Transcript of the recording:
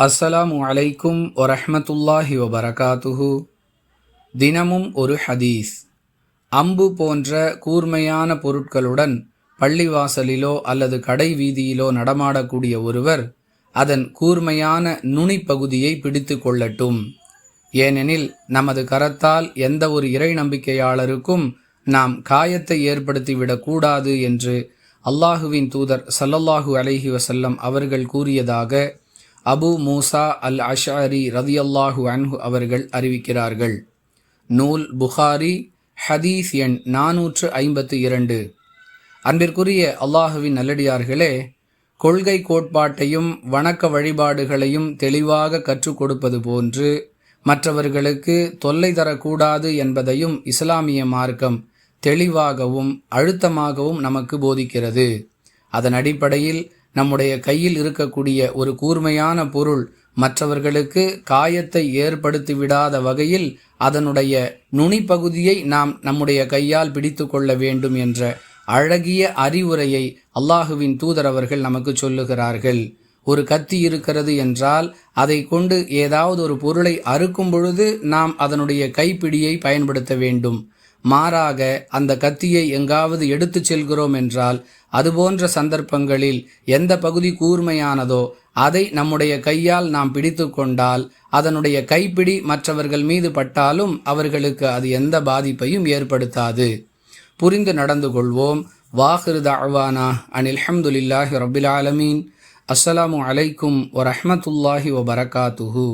அஸ்ஸலாமு அலைக்கும் வரஹ்மத்துல்லாஹி வபரகாத்துஹு. தினமும் ஒரு ஹதீஸ். அம்பு போன்ற கூர்மையான பொருட்களுடன் பள்ளிவாசலிலோ அல்லது கடை வீதியிலோ நடமாடக்கூடிய ஒருவர் அதன் கூர்மையான நுனிப்பகுதியை பிடித்து கொள்ளட்டும். ஏனெனில் நமது கரத்தால் எந்த ஒரு இறை நம்பிக்கையாளருக்கும் நாம் காயத்தை ஏற்படுத்திவிடக்கூடாது என்று அல்லாஹுவின் தூதர் சல்லல்லாஹு அலஹி வசல்லம் அவர்கள் கூறியதாக அபு மூசா அல் அஷாரி ரதியல்லாஹு அன்ஹு அவர்கள் அறிவிக்கிறார்கள். நூல் புகாரி ஹதீஸ் எண் நாநூற்று ஐம்பத்து இரண்டு. அன்பிற்குரிய அல்லாஹுவின் நல்லடியார்களே கொள்கை கோட்பாட்டையும் வணக்க வழிபாடுகளையும் தெளிவாக கற்றுக் கொடுப்பது போன்று மற்றவர்களுக்கு தொல்லை தரக்கூடாது என்பதையும் இஸ்லாமிய மார்க்கம் தெளிவாகவும் அழுத்தமாகவும் நமக்கு போதிக்கிறது. அதன் அடிப்படையில் நம்முடைய கையில் இருக்கக்கூடிய ஒரு கூர்மையான பொருள் மற்றவர்களுக்கு காயத்தை ஏற்படுத்திவிடாத வகையில் அதனுடைய நுனிப்பகுதியை நாம் நம்முடைய கையால் பிடித்து கொள்ள வேண்டும் என்ற அழகிய அறிவுரையை அல்லாஹுவின் தூதர் அவர்கள் நமக்கு சொல்லுகிறார்கள். ஒரு கத்தி இருக்கிறது என்றால் அதை கொண்டு ஏதாவது ஒரு பொருளை அறுக்கும் பொழுது நாம் அதனுடைய கைப்பிடியை பயன்படுத்த வேண்டும். மாறாக அந்த கத்தியை எங்காவது எடுத்துச் செல்கிறோம் என்றால் அதுபோன்ற சந்தர்ப்பங்களில் எந்த பகுதி கூர்மையானதோ அதை நம்முடைய கையால் நாம் பிடித்து கொண்டால் அதனுடைய கைப்பிடி மற்றவர்கள் மீது பட்டாலும் அவர்களுக்கு அது எந்த பாதிப்பையும் ஏற்படுத்தாது. புரிந்து நடந்து கொள்வோம். வாஹிரு தாழ்வானா அனில் அஹமதுல்லாஹி ரபில் ஆலமீன். அஸ்ஸலாமு அலைக்கும் வரஹமத்துல்லாஹி வபரகாத்துஹூ